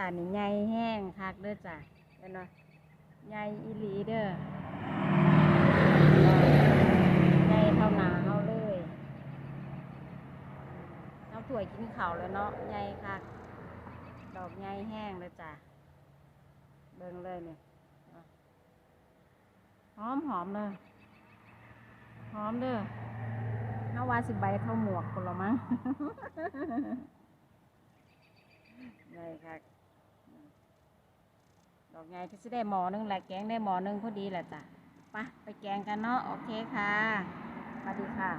ตานี่ใหญ่แห้งคักเด้อจ้ะเห็นบ่ใหญ่อีหลีเด้อใหญ่เท่าหนาเฮาเลยน้ำถั่วยกินข้าวแล้วเนาะใหญ่คักดอกใหญ่แห้งเลยจ้ะเบิ่งเลยนี่เอาหอมหอมเลยหอมเด้อเฮาว่าสิใบเข้าหมวกคนละมั้งใหญ่คัก ดอกใหญ่ที่สิได้หมอนึงแหละแกงได้หมอนึงพอดีแหละจ้ะไปไปแกงกันเนาะโอเคค่ะสวัสดีค่ะ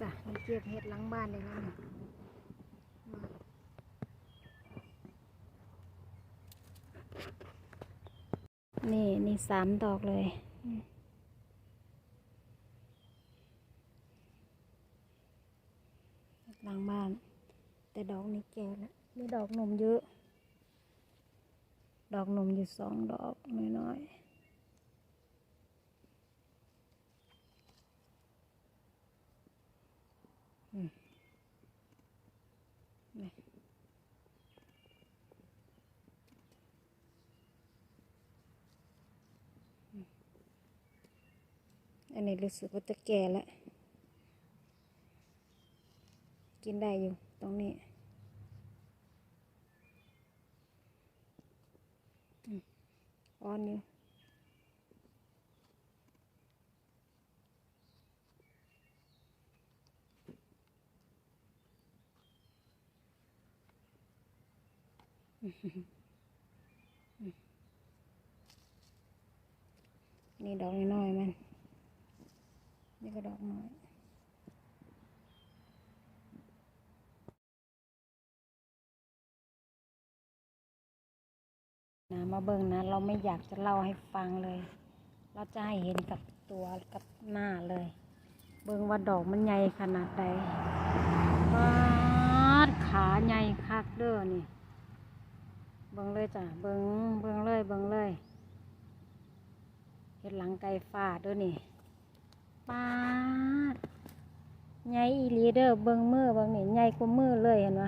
จ้ะมันเก็บเห็ดหล้างบ้านเลยนะนี่นี่สามดอกเลยอืมเห็ดหล้างบ้าน แต่ดอกนี้ แก่แล้วมีดอกหนมเยอะ ดอกหนมอยู่สองดอกน้อยๆอืมนี่อืมอันนี้รู้สึกว่าจะแก่แล้ว กินได้อยู่ตรงนี้อืม อ่อนอยู่นี่ดอกน้อยๆมัน นี่ก็ดอกน้อย นะมาเบิ่งนะ เราไม่อยากจะเล่าให้ฟังเลย เราจะให้เห็นกับตัวกับหน้าเลย เบิ่งว่าดอกมันใหญ่ขนาดใดปาดขาใหญ่คักเด้อนี่เบิ่งเลยจ้ะเบิ่งเบิ่งเลยเบิ่งเลยเห็ดหลังไก่ฟ้าเด้อนี่ปาดใหญ่อีลีเด้อเบิ่งมือเบิ่งนี่ใหญ่กว่ามือเลยเห็นไหม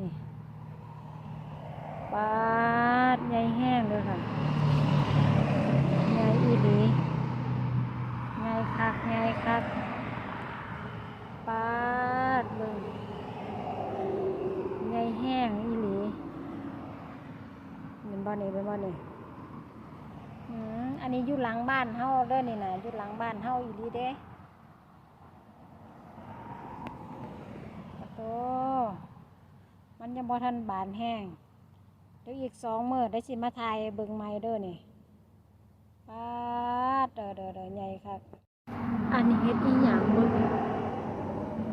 นี่ ปาดใหญ่แห้งเลยค่ะใหญ่อีหลีใหญ่คักใหญ่คักปาดเบิ่งใหญ่แห้งอีหลีเป็นบ่อนี่เป็นบ่อนี่อืมอันนี้อยู่หลังบ้านเฮาเด้อนี่นะอยู่หลังบ้านเฮาอีหลีเด้โตมันยังบ่ทันบานแห้ง เดี๋ยวอีกสองมือได้สิมาถ่ายเบิ่งไม้เด้อนี่ป้าเด้อเด้อเด้อใหญ่ครับอันนี้เฮ็ดอีหยังบ่เนี่ย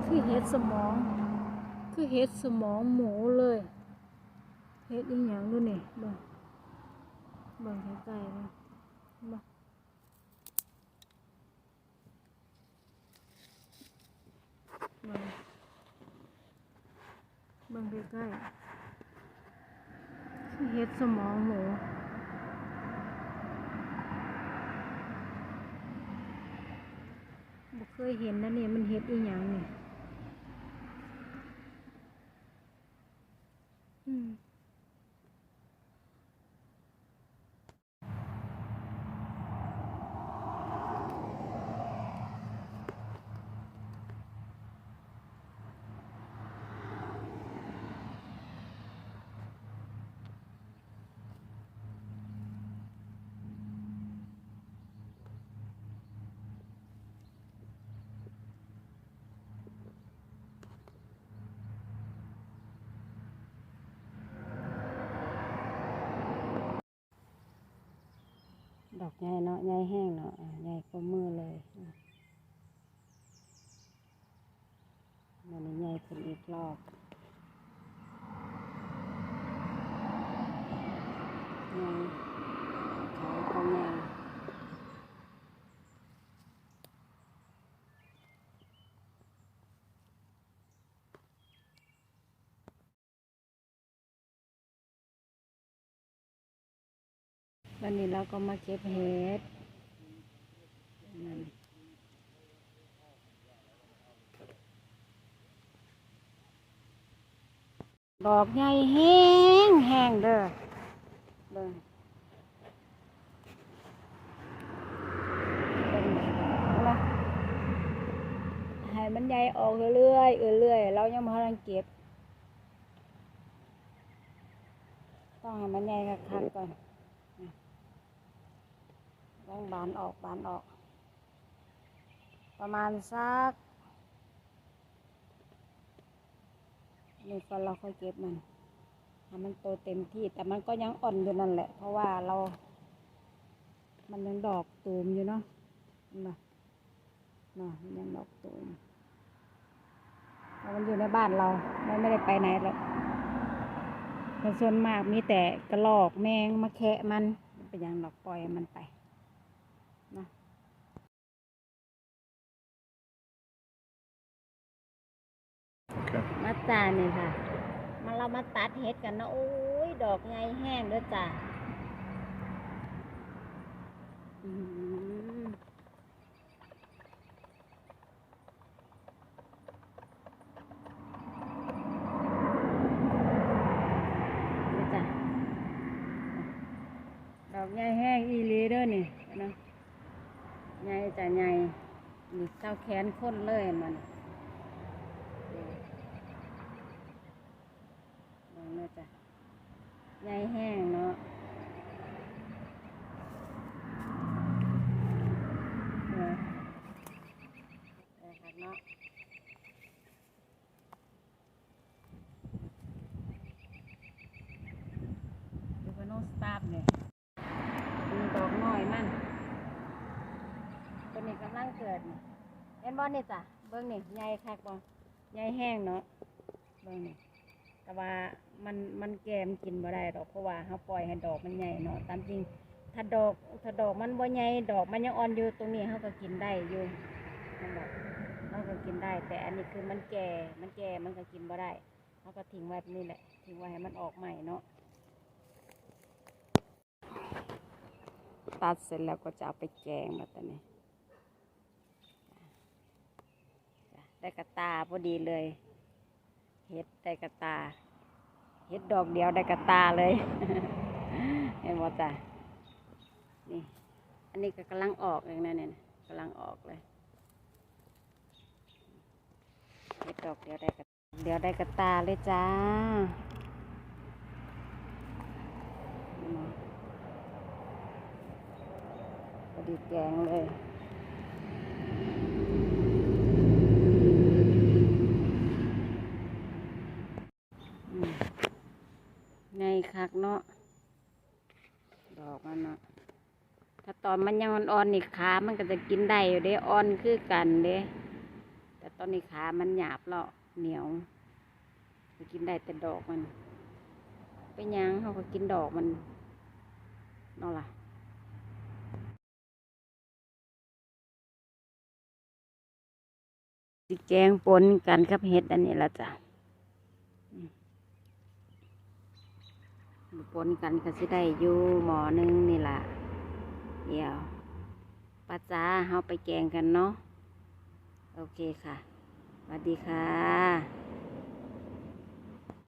คือเฮ็ดสมอง คือเฮ็ดสมองหมูเลยเฮ็ดอีหยังดูนี่เบิ่งเบิ่งใกล้ๆเบิ่งเบิ่เบิ่งเบิ่งใกล้ๆ เฮ็ดสมองหมูบ่เคยเห็นนะเนี่ยมันเฮ็ดอีหยังนี่ยม ดอกใหญ่เนาะใหญ่แห้งเนาะใหญ่กว่ามือเลยมันใหญ่ขึ้นอีกรอบใหญ่ขาวก็ใหญ่ วันนี้เราก็มาเก็บเห็ดดอกใหญ่แห้งแห้งเด้อเบิ่งให้มันใหญ่ออกเรื่อยๆเรื่อยๆเรายังพลังเก็บ ต้องให้มันใหญ่คักก่อน ต้องบานออกบานออก ประมาณสักนี่ก็เราค่อยเก็บมันให้มันโตเต็มที่แต่มันก็ยังอ่อนอยู่นั่นแหละ เพราะว่าเรา มันยังดอกตูมอยู่เนาะนปะนาะยังดอกตูมมันอยู่ในบ้านเรามันไม่ได้ไปไหนหรอกแต่ส่วนมากมีแต่กระรอกแมงมาแคะมันมันเป็นอย่างดอกปล่อยมันไป จานี่ค่ะ มาเรามาตัดเห็ดกันเนาะโอ้ยดอกไงแห้งเด้อจ้าอืมนี่จ้ะดอกใหญ่แห้งอีหลีเด้อนี่นะใหญ่จ้ะใหญ่นี่เจ้าแขนค้นเลยมัน ลองเลยจ้ะ ใยแห้งเนาะเออเออครับเนาะดูว่าโน้สตาร์เนี่ยมีดอกน้อยมันตัวนี้กำลังเกิดเห็นบ่นี่จ้ะเบิ่งนี่ใยคักบ่ใยแห้งเนาะเบิ่งนี่ แต่ว่ามันมันแกมกินบ่ได้ดอกเพราะว่าเขาปล่อยให้ดอกมันใหญ่เนาะตามจริง ถ้าดอกถ้าดอกมันบ่ใหญ่ดอกมันยังอ่อนอยู่ตรงนี้เขาก็กินได้อยู่นั่นแหละเขาก็กินได้ แต่อันนี้คือมันแก่มันแก่มันก็กินบ่ได้เขาก็ทิ้งไว้แบบนี้แหละทิ้งไว้ให้มันออกใหม่เนาะตัดเสร็จแล้วก็จะเอาไปแกงมาตอนนี้ได้กระตาพอดีเลย เห็ดได้กระตา เห็ดดอกเดียวได้กระตาเลย เห็นบ่จ้ะนี่ อันนี้ก็กำลังออกเองนะเนี่ยกำลังออกเลย เห็ดดอกเดียวได้กระเดียวได้กระตาเลยจ้านี่นะพอดีแกงเลย อืมไงคักเนาะ ดอกมันเนาะ ถ้า ตอนมันยังอ่อนๆนี่ขามันก็จะกินได้อยู่เด้อ่อนคือกันเด้แต่ตอนนี้ขามันหยาบแล้วเหนียวก็กินได้แต่ดอกมันเป็นยังเขาก็กินดอกมันนาะล่ะสิแกงปนกันกับเห็ดอันนี้ละจ้ะปนกันก็สิได้อยู่หมอนึงนี่ล่ะ เดี๋ยวป้าจ้าเฮาไปแกงกันเนาะ โอเคค่ะสวัสดีค่ะ